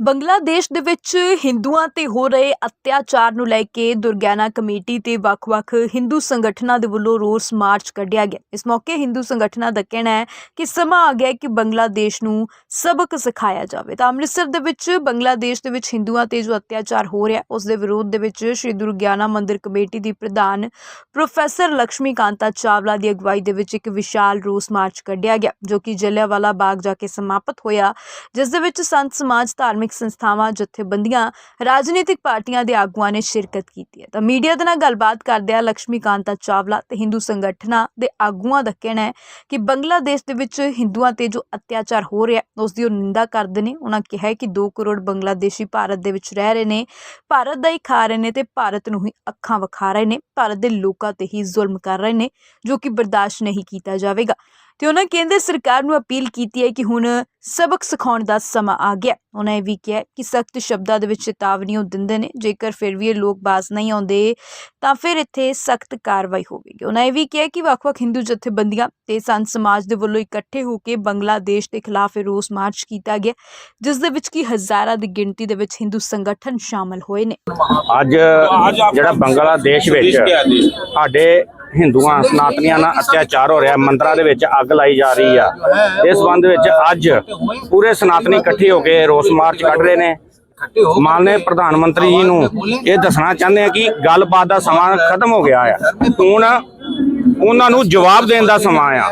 ਬੰਗਲਾਦੇਸ਼ ਦੇ ਵਿੱਚ ਹਿੰਦੂਆਂ ਤੇ ਹੋ ਰਹੇ ਅਤਿਆਚਾਰ ਨੂੰ ਲੈ ਕੇ ਦੁਰਗਿਆਨਾ ਕਮੇਟੀ ਤੇ ਵੱਖ-ਵੱਖ ਹਿੰਦੂ ਸੰਗਠਨਾਂ ਦੇ ਵੱਲੋਂ ਰੋਸ ਮਾਰਚ ਕੱਢਿਆ ਗਿਆ। ਇਸ ਮੌਕੇ ਹਿੰਦੂ ਸੰਗਠਨਾਂ ਦਾ ਕਹਿਣਾ ਹੈ ਕਿ ਸਮਾਂ ਆ ਗਿਆ ਕਿ ਬੰਗਲਾਦੇਸ਼ ਨੂੰ ਸਬਕ ਸਿਖਾਇਆ ਜਾਵੇ। ਤਾਂ ਅੰਮ੍ਰਿਤਸਰ ਦੇ ਵਿੱਚ, ਬੰਗਲਾਦੇਸ਼ ਦੇ ਵਿੱਚ ਹਿੰਦੂਆਂ ਤੇ ਜੋ ਅਤਿਆਚਾਰ ਹੋ ਰਿਹਾ, ਉਸ ਦੇ ਵਿਰੋਧ ਦੇ ਵਿੱਚ ਸ਼੍ਰੀ ਦੁਰਗਿਆਨਾ ਮੰਦਿਰ ਕਮੇਟੀ ਦੀ ਪ੍ਰਧਾਨ ਪ੍ਰੋਫੈਸਰ ਲక్ష్ਮੀ ਕਾਂਤਾ ਚਾਵਲਾ ਦੀ ਅਗਵਾਈ ਦੇ ਵਿੱਚ ਇੱਕ ਵਿਸ਼ਾਲ ਰੋਸ ਮਾਰਚ ਕੱਢਿਆ ਗਿਆ, ਜੋ ਕਿ ਜਲਿਆਂਵਾਲਾ ਬਾਗ ਜਾ ਕੇ ਸਮਾਪਤ ਹੋਇਆ, ਜਿਸ ਦੇ ਵਿੱਚ ਸੰਤ ਸਮਾਜ ਧਾਰਮਿਕ ਸੰਸਥਾਵਾਂ, ਜਥੇਬੰਦੀਆਂ, ਰਾਜਨੀਤਿਕ ਪਾਰਟੀਆਂ ਦੇ ਆਗੂਆਂ ਨੇ ਸ਼ਿਰਕਤ ਕੀਤੀ ਹੈ। ਤਾਂ ਮੀਡੀਆ ਦੇ ਨਾਲ ਗੱਲਬਾਤ ਕਰਦਿਆਂ ਲక్ష్ਮੀ ਕਾਂਤਾ ਚਾਵਲਾ ਤੇ ਹਿੰਦੂ ਸੰਗਠਨਾਂ ਦੇ ਆਗੂਆਂ ਦਾ ਕਹਿਣਾ ਹੈ ਕਿ ਬੰਗਲਾਦੇਸ਼ ਦੇ ਵਿੱਚ ਹਿੰਦੂਆਂ ਤੇ ਜੋ ਅਤਿਆਚਾਰ ਹੋ ਰਿਹਾ ਉਸ ਦੀ ਉਹ ਨਿੰਦਾ ਕਰਦੇ ਨੇ। ਉਹਨਾਂ ਕਿਹਾ ਕਿ 2 ਕਰੋੜ ਬੰਗਲਾਦੇਸ਼ੀ ਭਾਰਤ ਦੇ ਵਿੱਚ ਰਹਿ ਰਹੇ ਨੇ। ਭਾਰਤ ਦਾ ਹੀ ਖਾ ਰਹੇ ਨੇ ਤੇ ਭਾਰਤ ਨੂੰ ਹੀ ਅੱਖਾਂ ਵਿਖਾ ਰਹੇ ਨੇ। ਭਾਰਤ ਦੇ ਲੋਕਾਂ ਤੇ ਹੀ ਜ਼ੁਲਮ ਕਰ ਰਹੇ ਨੇ, ਜੋ ਕਿ ਬਰਦਾਸ਼ਤ ਨਹੀਂ ਕੀਤਾ ਜਾਵੇਗਾ। ਤੇ ਉਹਨਾਂ ਕੇਂਦਰ ਸਰਕਾਰ ਨੂੰ ਅਪੀਲ ਕੀਤੀ ਹੈ ਕਿ ਹੁਣ ਸਬਕ ਸਿਖਾਉਣ ਦਾ ਸਮਾਂ ਆ ਗਿਆ। ਉਹਨਾਂ ਇਹ ਵੀ ਕਿਹਾ ਕਿ ਸਖਤ ਸ਼ਬਦਾਂ ਦੇ ਵਿੱਚ ਚੇਤਾਵਨੀ ਉਹ ਦਿੰਦੇ ਨੇ ਜੇਕਰ ਫਿਰ ਵੀ ਇਹ ਲੋਕ ਬਾਜ਼ ਨਹੀਂ ਆਉਂਦੇ ਤਾਂ ਫਿਰ ਇੱਥੇ ਸਖਤ ਕਾਰਵਾਈ ਹੋਵੇਗੀ। ਉਹਨਾਂ ਇਹ ਵੀ ਕਿਹਾ ਕਿ ਵੱਖ-ਵੱਖ ਹਿੰਦੂ ਜਥੇਬੰਦੀਆਂ ਤੇ ਸੰਤ ਸਮਾਜ ਦੇ ਵੱਲੋਂ ਇਕੱਠੇ ਹੋ ਕੇ ਬੰਗਲਾਦੇਸ਼ ਦੇ ਖਿਲਾਫ ਇਹ ਰੋਸ ਮਾਰਚ ਕੀਤਾ ਗਿਆ ਜਿਸ ਦੇ ਵਿੱਚ ਕੀ ਹਜ਼ਾਰਾਂ ਦੀ ਗਿਣਤੀ ਦੇ ਵਿੱਚ ਹਿੰਦੂ ਸੰਗਠਨ ਸ਼ਾਮਲ ਹੋਏ ਨੇ। ਅੱਜ ਜਿਹੜਾ ਬੰਗਲਾਦੇਸ਼ ਵਿੱਚ ਸਾਡੇ ਹਿੰਦੂਆਂ ਸਨਾਤਨੀਆਂ ਨਾਲ ਅਤਿਆਚਾਰ ਹੋ ਰਿਹਾ ਮੰਦਰਾਂ ਦੇ ਵਿੱਚ ਅੱਗ ਲਾਈ ਜਾ ਰਹੀ ਆ। ਇਸ ਸੰਬੰਧ ਵਿੱਚ ਅੱਜ ਪੂਰੇ ਸਨਾਤਨੀ ਇਕੱਠੇ ਹੋ ਕੇ ਰੋਸ ਮਾਰਚ ਕੱਢ ਰਹੇ ਨੇ। ਮਾਨਯ ਪ੍ਰਧਾਨ ਮੰਤਰੀ ਜੀ ਨੂੰ ਇਹ ਦੱਸਣਾ ਚਾਹੁੰਦੇ ਆ ਕਿ ਗੱਲਬਾਤ ਦਾ ਸਮਾਂ ਖਤਮ ਹੋ ਗਿਆ ਆ। ਹੁਣ ਉਹਨਾਂ ਨੂੰ ਜਵਾਬ ਦੇਣ ਦਾ ਸਮਾਂ ਆ।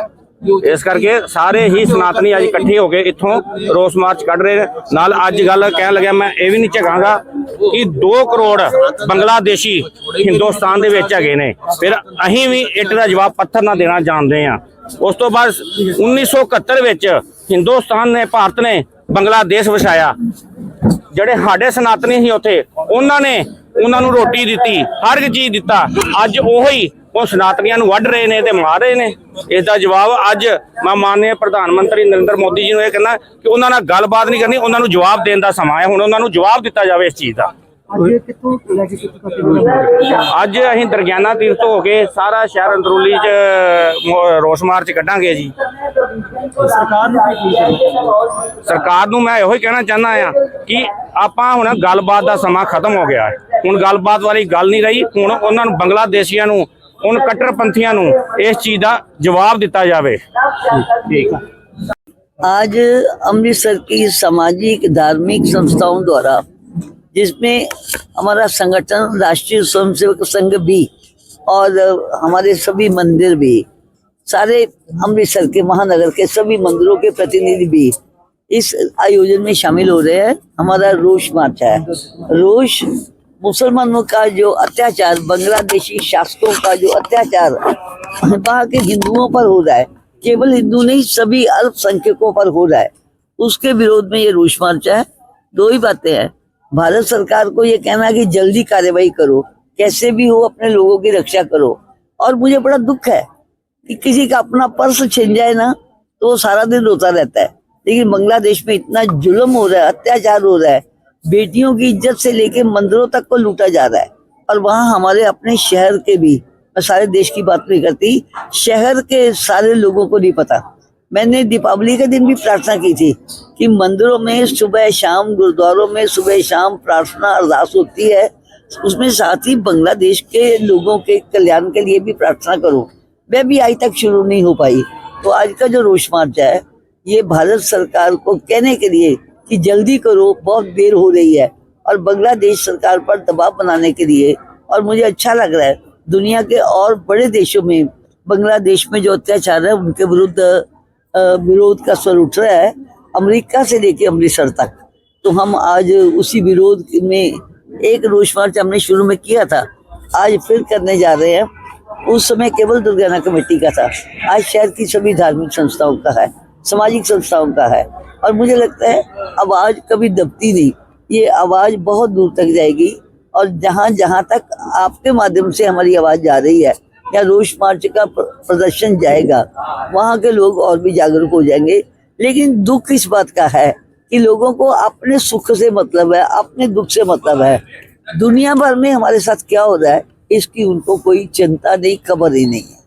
ਇਸ ਕਰਕੇ ਸਾਰੇ ਹੀ ਸਨਾਤਨੀ ਅੱਜ ਇਕੱਠੇ ਹੋ ਕੇ ਇੱਥੋਂ ਰੋਸ ਮਾਰਚ ਕੱਢ ਰਹੇ ਨੇ। ਨਾਲ ਅੱਜ ਗੱਲ ਕਹਿਣ ਲੱਗਿਆ ਮੈਂ, ਇਹ ਵੀ ਨਹੀਂ ਝਗਾਂਗਾ ਕਿ 2 ਕਰੋੜ ਬੰਗਲਾਦੇਸ਼ੀ ਹਿੰਦੁਸਤਾਨ ਦੇ ਵਿੱਚ ਹੈਗੇ ਨੇ। ਫਿਰ ਅਸੀਂ ਵੀ ਇੱਟ ਦਾ ਜਵਾਬ ਪੱਥਰ ਨਾਲ ਦੇਣਾ ਜਾਣਦੇ ਆ ਉਸ ਤੋਂ ਬਾਅਦ 1971 ਵਿੱਚ ਹਿੰਦੁਸਤਾਨ ਨੇ, ਭਾਰਤ ਨੇ ਬੰਗਲਾਦੇਸ਼ ਵਸਾਇਆ। ਜਿਹੜੇ ਸਾਡੇ ਸਨਾਤਨੀ ਸੀ ਉੱਥੇ, ਉਹਨਾਂ ਨੇ ਉਹਨਾਂ ਨੂੰ ਰੋਟੀ ਦਿੱਤੀ, ਹਰ ਇੱਕ ਚੀਜ਼ ਦਿੱਤਾ। ਅੱਜ ਉਹੀ ਉਹ ਸਨਾਤਨੀਆਂ ਨੂੰ ਵੱਢ ਰਹੇ ਨੇ ਤੇ ਮਾਰ ਰਹੇ ਨੇ। ਇਸ ਦਾ ਜਵਾਬ ਅੱਜ ਮੈਂ ਮਾਨਯ ਪ੍ਰਧਾਨ ਮੰਤਰੀ ਨਰਿੰਦਰ ਮੋਦੀ ਜੀ ਨੂੰ ਇਹ ਕਹਿੰਦਾ ਕਿ ਉਹਨਾਂ ਨਾਲ ਗੱਲਬਾਤ ਨਹੀਂ ਕਰਨੀ ਉਹਨਾਂ ਨੂੰ ਜਵਾਬ ਦੇਣ ਦਾ ਸਮਾਂ ਹੈ। ਹੁਣ ਉਹਨਾਂ ਨੂੰ ਜਵਾਬ ਦਿੱਤਾ ਜਾਵੇ ਇਸ ਚੀਜ਼ ਦਾ। ਅੱਜ ਅਸੀਂ ਦਰਗਿਆਨਾ ਤੀਰਥ ਹੋ ਕੇ ਸਾਰਾ ਸ਼ਹਿਰ ਅੰਦਰੂਲੀ ਚ ਰੋਸ ਮਾਰਚ ਕੱਢਾਂਗੇ ਜੀ। ਸਰਕਾਰ ਨੂੰ ਸਰਕਾਰ ਨੂੰ ਮੈਂ ਇਹੋ ਹੀ ਕਹਿਣਾ ਚਾਹੁੰਦਾ ਆ ਕਿ ਆਪਾਂ ਹੁਣ ਗੱਲਬਾਤ ਦਾ ਸਮਾਂ ਖਤਮ ਹੋ ਗਿਆ ਹੈ। ਹੁਣ ਗੱਲਬਾਤ ਵਾਲੀ ਗੱਲ ਨਹੀਂ ਰਹੀ। ਹੁਣ ਉਹਨਾਂ ਨੂੰ ਬੰਗਲਾਦੇਸ਼ੀਆਂ ਨੂੰ ਹੁਣ ਕੱਟੜਪੰਥੀਆਂ ਨੂੰ ਇਸ ਚੀਜ਼ ਦਾ ਜਵਾਬ ਦਿੱਤਾ ਜਾਵੇ ਠੀਕ आज अमृतसर की सामाजिक धार्मिक संस्थाओं द्वारा जिसमें हमारा संगठन राष्ट्रीय स्वयंसेवक संघ भी और हमारे सभी मंदिर भी सारे अमृतसर के महानगर के सभी मंदिरों के प्रतिनिधि भी इस आयोजन में शामिल हो रहे हैं हमारा रोष मार्च है रोष मुसलमानों का जो अत्याचार, बांग्लादेशी शासकों का जो अत्याचार, वहाँ के हिंदुओं पर हो रहा है। केवल हिंदू नहीं, सभी अल्पसंख्यकों पर हो रहा है। उसके विरोध में ये रोष मार्च है। दो ही बातें हैं। भारत सरकार को ये कहना है कि जल्दी कार्रवाई करो। कैसे भी हो, अपने लोगों की रक्षा करो। और मुझे बड़ा दुख है कि किसी का अपना पर्स छिन जाए ना तो वो सारा दिन रोता रहता है। लेकिन बांग्लादेश में इतना जुल्म हो रहा है, अत्याचार हो रहा है। बेटियों की इज़्ज़त से लेके मंदिरों तक को लूटा जा रहा है। और वहाँ हमारे अपने शहर के भी, मैं सारे देश की बात नहीं करती, शहर के सारे लोगों को नहीं पता। मैंने दीपावली के दिन भी प्रार्थना की थी कि मंदिरों में सुबह शाम, गुरुद्वारों में सुबह शाम प्रार्थना अरदास होती है। उसमें साथ ही बांग्लादेश के लोगों के कल्याण के लिए भी प्रार्थना करो। वह भी आज तक शुरू नहीं हो पाई। तो आज का जो रोष मार्च है, ये भारत सरकार को कहने के लिए कि जल्दी करो, बहुत देर हो रही है और बांग्लादेश सरकार पर दबाव बनाने के लिए और मुझे अच्छा लग रहा है, दुनिया के और बड़े देशों में, बांग्लादेश में जो अत्याचार है, उनके विरुद्ध विरोध का स्वर उठ रहा है, अमेरिका से लेके अमृतसर तक। तो हम आज उसी विरोध में एक रोष मार्च हमने शुरू में किया था, आज फिर करने जा रहे हैं। उस समय केवल दुर्गाना कमेटी का था, आज शहर की सभी धार्मिक संस्थाओं का है, सामाजिक संस्थाओं का है। और मुझे लगता है आवाज़ कभी दबती नहीं। ये आवाज़ बहुत दूर तक जाएगी और जहाँ जहाँ तक आपके माध्यम से हमारी आवाज़ जा रही है, या रोष मार्च का प्रदर्शन जाएगा, वहाँ के लोग और भी जागरूक हो जाएँगे। लेकिन दुख इस बात का है कि लोगों को अपने सुख से मतलब है, अपने दुख से मतलब है। दुनिया भर में हमारे साथ क्या हो रहा है, इसकी उनको कोई चिंता नहीं, खबर ही नहीं है।